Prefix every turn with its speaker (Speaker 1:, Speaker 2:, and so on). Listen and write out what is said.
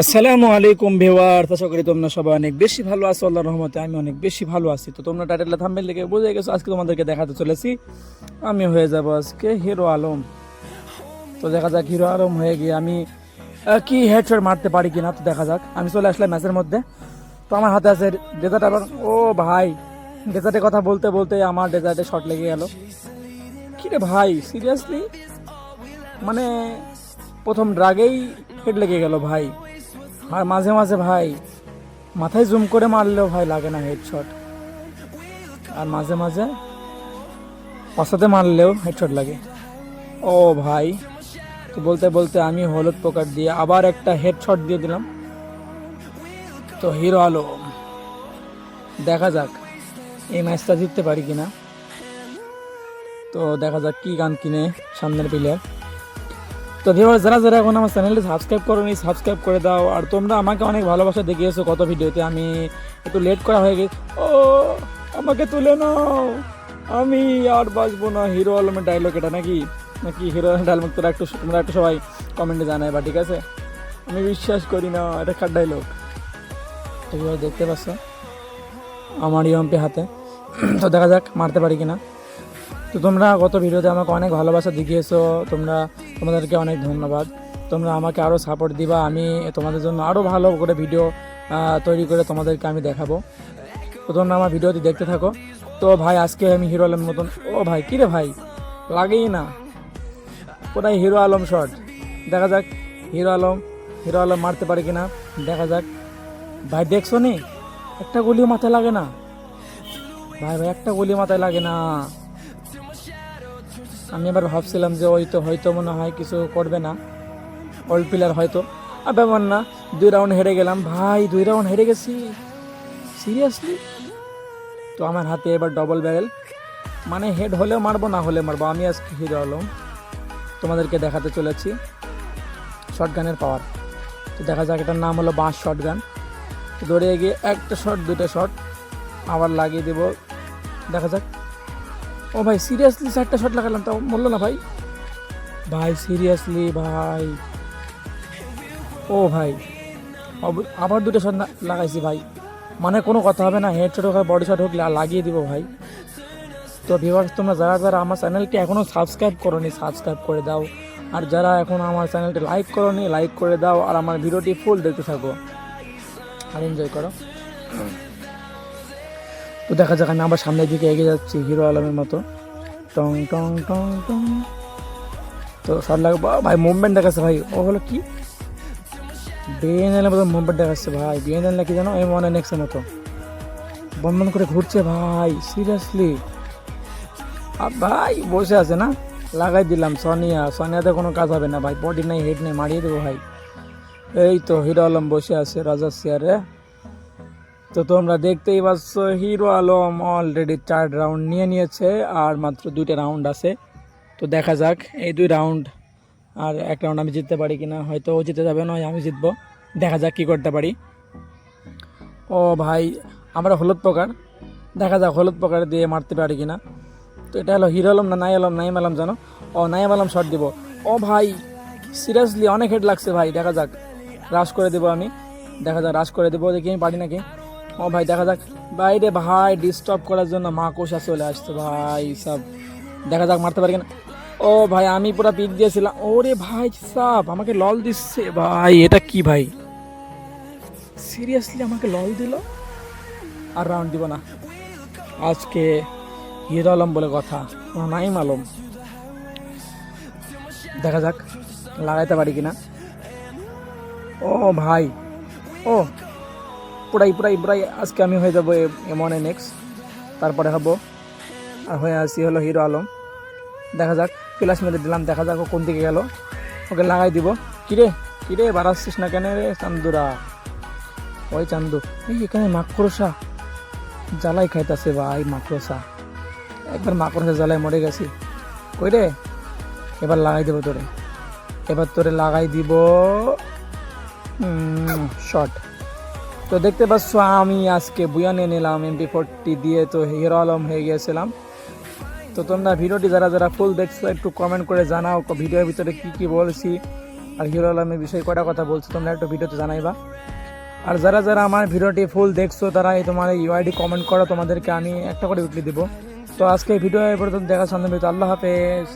Speaker 1: আসসালামু আলাইকুম ভিওয়ার আশা করি তোমরা সবাই অনেক বেশি ভালো আছো, আল্লাহর রহমতে আমি অনেক বেশি ভালো আছি। তো তোমরা টাইটেলটা থাম্বেল দেখে বুঝে গেছো, আজকে তোমাদেরকে দেখাতে চলেছি। আমি হয়ে যাব আজকে হিরো আলম। তো দেখা যাক, হিরো আলম হয়ে গিয়ে আমি কি হেডশট মারতে পারি কিনা, তো দেখা যাক। আমি চলে আসলাম ম্যাচের মধ্যে। তো আমার হাতে আছে ডেজার্ট আবার। ও ভাই ডেজার্টের কথা বলতে বলতে আমার ডেজার্টে শট লেগে গেল। কি রে ভাই সিরিয়াসলি মানে প্রথম ড্রাগেই হেড লেগে গেল ভাই। আর মাঝে মাঝে ভাই, মাথায় জুম করে মারলেও ভাই লাগে না হেডশট আর মাঝে মাঝে অসাতে মারলেও হেডশট লাগে। ও ভাই, তো বলতে বলতে আমি হলুদ পোকার দিয়ে আবার একটা হেডশট দিয়ে দিলাম। তো হিরো আলো দেখা যাক এই ম্যাচটা জিততে পারি কিনা। তো দেখা যাক কি গান কিনে সামনের প্লেয়ার তো ভিউয়ার যারা যারা এখন আমার চ্যানেলটি সাবস্ক্রাইব করোনি সাবস্ক্রাইব করে দাও। আর তোমরা আমাকে অনেক ভালোবাসা দেখিয়েছো কত ভিডিওতে। আমি একটু লেট করা হয়ে গেছে। ও, আমাকে তুলে নাও। আমি আর বাঁচবো না। হিরো আলমের ডায়লগ এটা নাকি? নাকি হিরো আলমের ডায়লগ তোরা একটু, তোমরা একটু সবাই কমেন্টে জানাই বা ঠিক আছে? আমি বিশ্বাস করি না, এটা কার ডায়লগ তো ভিউয়ার দেখতে পাচ্ছ? আমার ইএমপি হাতে। তো দেখা যাক, মারতে পারি কিনা। তো তোমরা গত ভিডিওতে আমাকে অনেক ভালোবাসা দেখিয়েছো। তোমরা তোমাদেরকে অনেক ধন্যবাদ। তোমরা আমাকে আরও সাপোর্ট দিবা, আমি তোমাদের জন্য আরও ভালো করে ভিডিও তৈরি করে তোমাদেরকে আমি দেখাবো। তো তোমরা আমার ভিডিওটি দেখতে থাকো। তো ভাই, আজকে আমি হিরো আলম মতন ও ভাই, কী রে ভাই? লাগেই না। কোথায় হিরো আলম শট দেখা যাক হিরো আলম হিরো আলম মারতে পারে কিনা। দেখা যাক। ভাই, দেখছ নি? একটা গুলিও মাথায় লাগে না। ভাই ভাই, একটা গুলি মাথায় লাগে না। আমি এবার ভাবছিলাম যে ওই তো হয়তো মনে হয় কিছু করবে না। ওল্ড প্লেয়ার হয়তো। আর ব্যাপার না, দুই রাউন্ড হেরে গেলাম। ভাই, দুই রাউন্ড হেরে গেছি। সিরিয়াসলি তো আমার হাতে এবার ডবল ব্যারেল মানে হেড হলেও মারবো, না হলে মারবো। আমি আজকে হিরো আলম তোমাদেরকে দেখাতে চলেছি। শর্ট গানের পাওয়ার তো দেখা যাক, এটার নাম হলো বাঁশ শর্ট গান দৌড়ে গিয়ে একটা শট দুটো শট আবার লাগিয়ে দেবো। দেখা যাক। ও ভাই সিরিয়াসলি চারটা শট লাগালাম, তাও বলল না ভাই? ভাই সিরিয়াসলি ভাই। ও ভাই আবার দুটো শট লাগাইছি ভাই। মানে কোনো কথা হবে না হেড শট হোক বডি শট হোক লাগিয়ে দিব ভাই। তো ভিউয়ার্স তোমরা যারা যারা আমার চ্যানেলটি এখনও সাবস্ক্রাইব করোনি সাবস্ক্রাইব করে দাও। আর যারা এখন আমার চ্যানেলটি লাইক করোনি লাইক করে দাও। আর আমার ভিডিওটি ফুল দেখতে থাকো। আর এনজয় করো। তো দেখা যাক, আমি আবার সামনের দিকে এগিয়ে যাচ্ছি, হিরো আলমের মতো। টং টং টং টং। তো সব লাগে ভাই মুভমেন্ট দেখাচ্ছে, ভাই। ও হলো কি? বিএনএল মতো মুভমেন্ট দেখাচ্ছে, ভাই। বিএনএল নাকি জানো এম ওয়ান এক্সের মতো। বন বন করে ঘুরছে, ভাই সিরিয়াসলি ভাই, বসে আছে না? লাগাই দিলাম, সোনিয়া। সোনিয়াতে কোনো কাজ হবে না, ভাই। বডি নেই হেড নেই, মারিয়ে দেবো, ভাই। এই তো হিরো আলম বসে আছে রাজার চেয়ারে তো তোমরা দেখতেই পাচ্ছ, হিরো আলম অলরেডি চার রাউন্ড নিয়ে নিয়েছে, আর মাত্র দুইটা রাউন্ড আছে। তো দেখা যাক, এই দুই রাউন্ড আর এক রাউন্ড আমি জিততে পারি কিনা, হয়তো ও জিতে যাবে, নয় আমি জিতবো। দেখা যাক কী করতে পারি। ও ভাই, আমরা হলুদ প্রকার দেখা যাক হলুদ প্রকার দিয়ে মারতে পারি কিনা। তো এটা হলো হিরো আলম না নাই আলম? নাইম আলম জানো? ও, নাইম আলম শট দিব। ও ভাই সিরিয়াসলি অনেক হেড লাগছে ভাই, দেখা যাক। রাশ করে দেবো আমি। দেখা যাক রাশ করে দেবো, দেখি আমি পারি নাকি। ও ভাই, দেখা যাক। বাইরে ভাই ডিস্টার্ব করার জন্য মা কোষা চলে আসছে ভাই, সব। দেখা যাক, মারতে পারি কিনা। ও ভাই, আমি পুরো পিক দিয়েছিলাম। ওরে ভাই, সাপ, আমাকে লল দিচ্ছে ভাই। এটা কি ভাই? সিরিয়াসলি আমাকে লল দিল? আর রাউন্ড দিব না। আজকে হিরো আলম বলে কথা, কোনো নাইম আলম। দেখা যাক লাগাইতে পারি কিনা। ও ভাই, ও। পুরাই পুরাই পুরাই আজকে আমি হয়ে যাব এমনে নেক্সট তারপরে হব, আর হয়ে আসি হলো হিরো আলম। দেখা যাক ফ্লাশ মেরে দিলাম, দেখা যাক কোন দিকে গেল। ওকে লাগাই দিব। কিরে কিরে বাড়াচ্ছিস না কেন রে চান্দুরা? ওই চান্দু, এই এখানে মাকড়সা। জ্বালাই খাইতেছে ভাই মাকড়সা। একবার মাকড়সা জ্বালায় মরে গেছি। কই রে? এবার লাগাই দেবো তোরে। এবার তোরে লাগাই দিব শর্ট তো দেখতে পাচ্ছ, আমি আজকে বুয়ানে নিলাম এমপি ফোরটি দিয়ে তো হিরো আলম হয়ে গিয়েছিলাম। তো তোমরা ভিডিওটি যারা যারা ফুল দেখছ, একটু কমেন্ট করে জানাও ভিডিওর ভিতরে কি কি বলছি। আর হিরো আলমের বিষয়ে কটা কথা বলছো, তোমরা একটু ভিডিওতে জানাইবা। আর যারা যারা আমার ভিডিওটি ফুল দেখছ, তারা এই তোমার ইউআইডি কমেন্ট করো, তোমাদেরকে আমি একটা করে উইকলি দেবো। তো আজকে ভিডিও পর্যন্ত দেখার সন্ধান আল্লাহ হাফেজ।